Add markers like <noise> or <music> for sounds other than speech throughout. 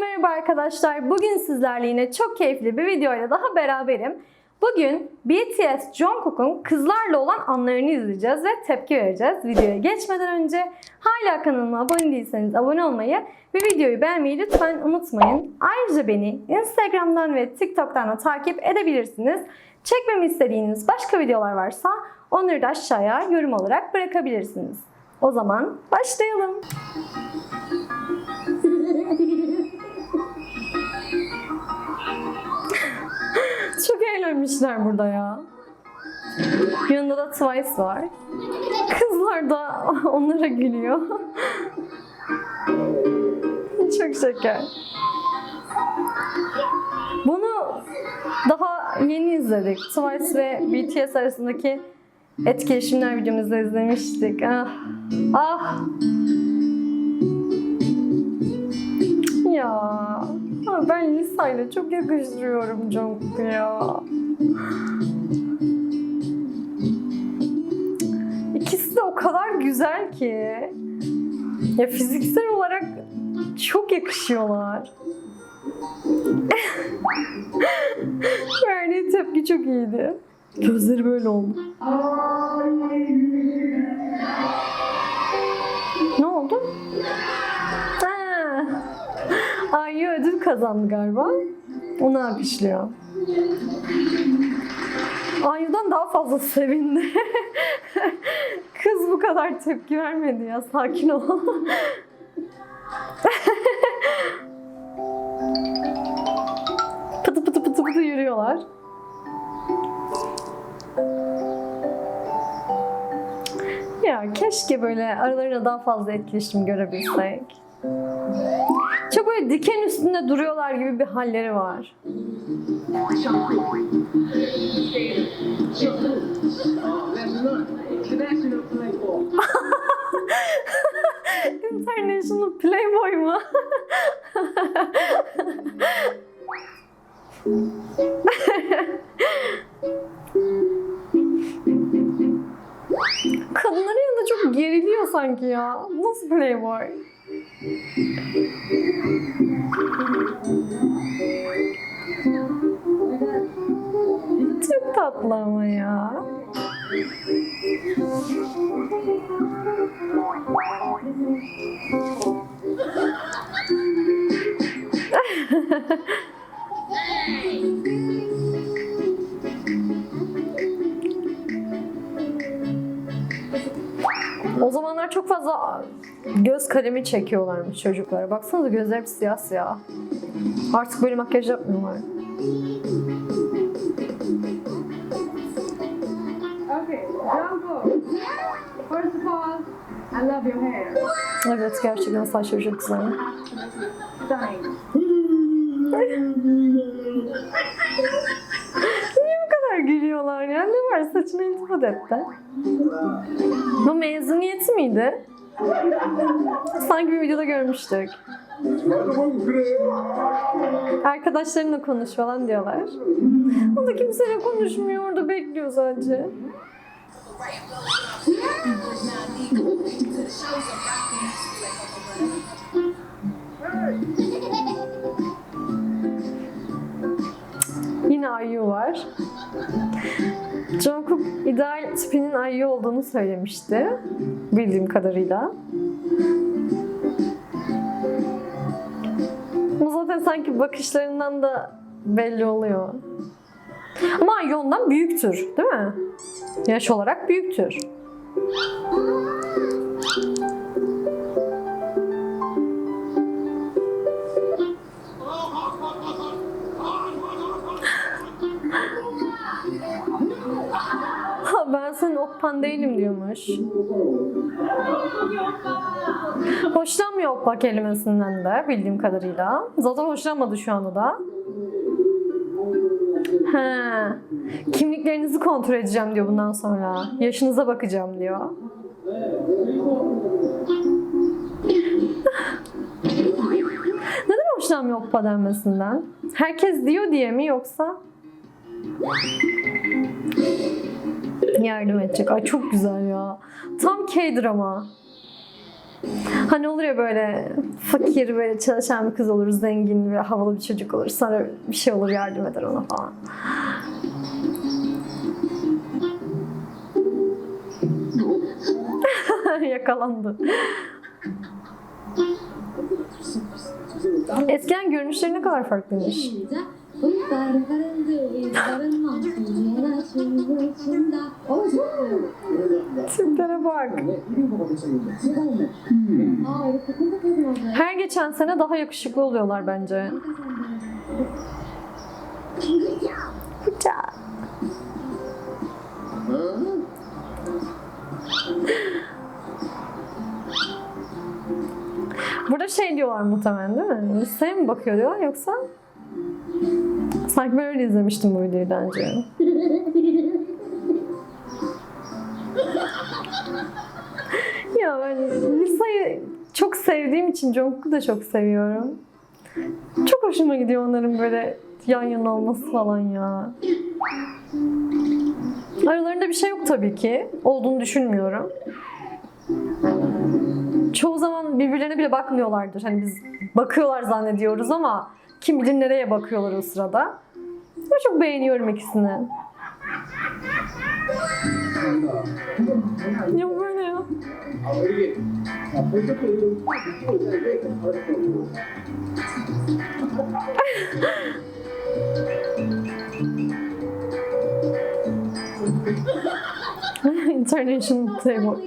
merhaba arkadaşlar. Bugün sizlerle yine çok keyifli bir videoyla daha beraberim. Bugün BTS Jungkook'un kızlarla olan anlarını izleyeceğiz ve tepki vereceğiz. Videoya geçmeden önce hala kanalıma abone değilseniz abone olmayı ve videoyu beğenmeyi lütfen unutmayın. Ayrıca beni Instagram'dan ve TikTok'tan da takip edebilirsiniz. Çekmemi istediğiniz başka videolar varsa onları da aşağıya yorum olarak bırakabilirsiniz. O zaman başlayalım. <laughs> Çok eğlenmişler burada ya. Yanında da Twice var. Kızlar da <laughs> onlara gülüyor. <laughs> Çok şeker. Bunu daha yeni izledik. Twice ve BTS arasındaki etkileşimler videomuzda izlemiştik. Ah. Ah. Ya. Ah, Ben Lisa ile çok yakıştırıyorum Jungkook'u ya. İkisi de o kadar güzel ki. Ya fiziksel olarak çok yakışıyorlar. <laughs> Verdiği tepki çok iyiydi. Gözleri böyle oldu. Ayı ödül kazandı galiba. Onu alkışlıyor. Ayı'dan daha fazla sevindi. <laughs> Kız bu kadar tepki vermedi ya. Sakin ol. <laughs> pıtı pıtı pıtı pıtı yürüyorlar. Ya keşke böyle aralarında daha fazla etkileşim görebilsek. Çok böyle diken üstünde duruyorlar gibi bir halleri var. <laughs> International Playboy. Mu? <laughs> Kadınların yanında çok geriliyor sanki ya. Nasıl Playboy? Çok tatlı ama ya. <laughs> göz kalemi çekiyorlarmış çocuklara. Baksanıza gözler hep siyah siyah. Artık böyle makyaj yapmıyorlar. Okay, Jungkook. First of all, I love your hair. Evet gerçekten saçları çok güzel. Stunning. Niye bu kadar gülüyorlar ya? Ne var saçına iltifat etti. Bu mezuniyeti miydi? Sanki bir videoda görmüştük. Arkadaşlarınla konuş falan diyorlar. O da kimseyle konuşmuyor. Orada bekliyor sadece. İdeal tipinin Ayu olduğunu söylemişti. Bildiğim kadarıyla. Bu zaten sanki bakışlarından da belli oluyor. Ama Ayu ondan büyüktür, değil mi? Yaş olarak büyüktür. Ben senin oppan değilim diyormuş. Hoşlanmıyor oppa kelimesinden de bildiğim kadarıyla. Zaten hoşlanmadı şu anda da. He. Kimliklerinizi kontrol edeceğim diyor bundan sonra. Yaşınıza bakacağım diyor. Neden hoşlanmıyor oppa denmesinden? Herkes diyor diye mi yoksa? Yardım edecek. Ay çok güzel ya. Tam K-drama. Hani olur ya böyle fakir böyle çalışan bir kız olur, zengin ve havalı bir çocuk olur. Sonra bir şey olur yardım eder ona falan. <laughs> Yakalandı. Eskiden görünüşleri ne kadar farklıymış. Bulutlar karındı, bulutların mahkumuna açıldı içinde. Tiplere bak. Her geçen sene daha yakışıklı oluyorlar bence. Burada şey diyorlar muhtemelen değil mi? Listeye mi bakıyor diyorlar yoksa Sanki ben öyle izlemiştim bu videoyu daha önce. <laughs> ya ben Lisa'yı çok sevdiğim için Jungkook'u da çok seviyorum. Çok hoşuma gidiyor onların böyle yan yana olması falan ya. Aralarında bir şey yok tabii ki. Olduğunu düşünmüyorum. Çoğu zaman birbirlerine bile bakmıyorlardır. Hani biz bakıyorlar zannediyoruz ama kim bilir nereye bakıyorlar o sırada. Ama çok beğeniyorum ikisini. Ya böyle ya. <laughs> International first.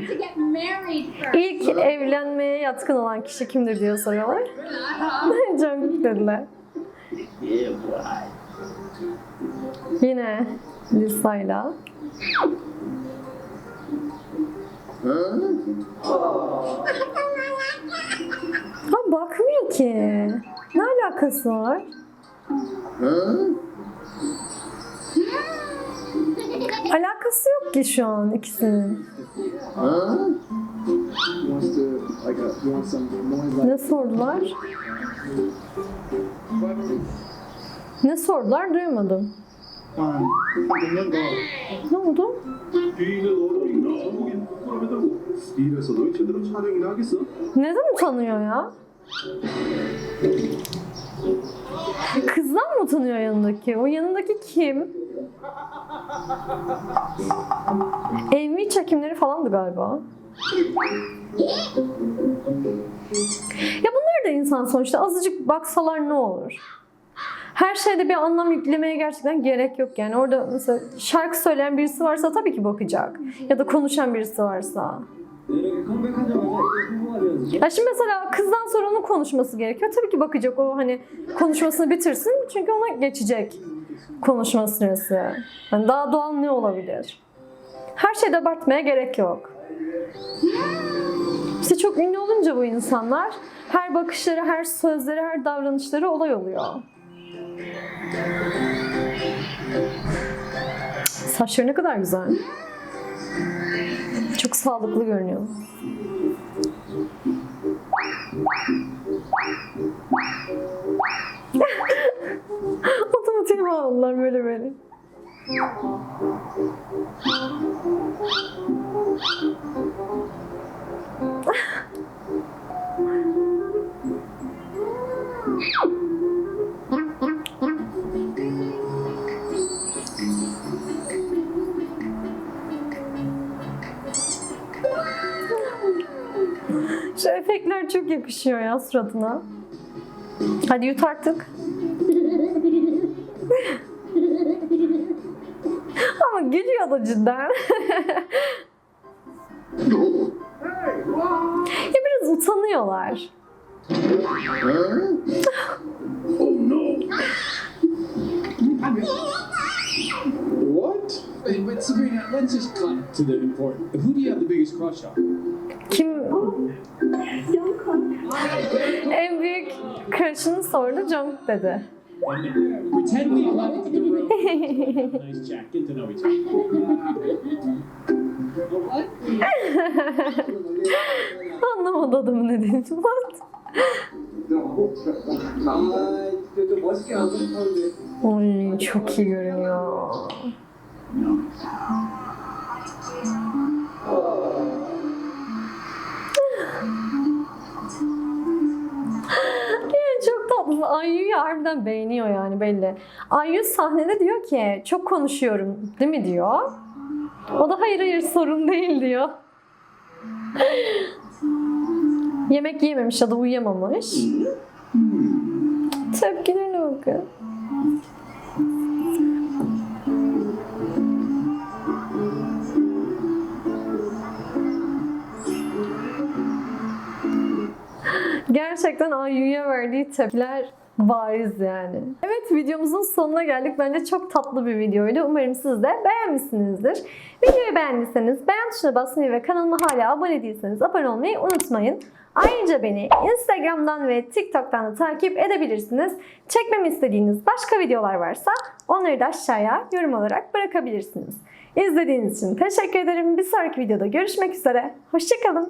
İlk evlenmeye yatkın olan kişi kimdir diye soruyorlar. <laughs> Jungkook dediler. Yine Lisa'yla. Ha bakmıyor ki. Ne alakası var? Alakası yok ki şu an ikisinin. Ne sordular? Ne sordular duymadım. Ne oldu? Neden utanıyor ya? Kızdan mı utanıyor yanındaki? O yanındaki kim? Evmi çekimleri falandı galiba. Ya bunlar da insan sonuçta. Azıcık baksalar ne olur? Her şeyde bir anlam yüklemeye gerçekten gerek yok yani. Orada mesela şarkı söyleyen birisi varsa tabii ki bakacak. Ya da konuşan birisi varsa. Ya şimdi mesela kızdan sonra onun konuşması gerekiyor. Tabii ki bakacak o hani konuşmasını bitirsin. Çünkü ona geçecek konuşma süresi. Yani daha doğal ne olabilir? Her şeyde abartmaya gerek yok. İşte çok ünlü olunca bu insanlar her bakışları, her sözleri, her davranışları olay oluyor. Saçları ne kadar güzel. Çok sağlıklı görünüyor. <laughs> Otomatik bağladılar böyle böyle. <laughs> Şu efektler çok yakışıyor ya suratına. Hadi yut artık. <laughs> Ama gülüyor da cidden. <laughs> ya biraz utanıyorlar. What? But Sabrina, let's just cut to the important. Who do you have the biggest crush on? Kim en büyük crush'ını sordu, Jungkook dedi. Pretend we left the Anlamadı adamın ne dediğini. What? Oy çok iyi görünüyor. Harbiden beğeniyor yani belli. Ayyu sahnede diyor ki çok konuşuyorum değil mi diyor. O da hayır hayır sorun değil diyor. Yemek yememiş ya da uyuyamamış. Tepkilerine bakın. Gerçekten Ayyu'ya verdiği tepkiler bariz yani. Evet videomuzun sonuna geldik. Bence çok tatlı bir videoydu. Umarım siz de beğenmişsinizdir. Videoyu beğendiyseniz beğen tuşuna basmayı ve kanalıma hala abone değilseniz abone olmayı unutmayın. Ayrıca beni Instagram'dan ve TikTok'tan da takip edebilirsiniz. Çekmemi istediğiniz başka videolar varsa onları da aşağıya yorum olarak bırakabilirsiniz. İzlediğiniz için teşekkür ederim. Bir sonraki videoda görüşmek üzere. Hoşçakalın.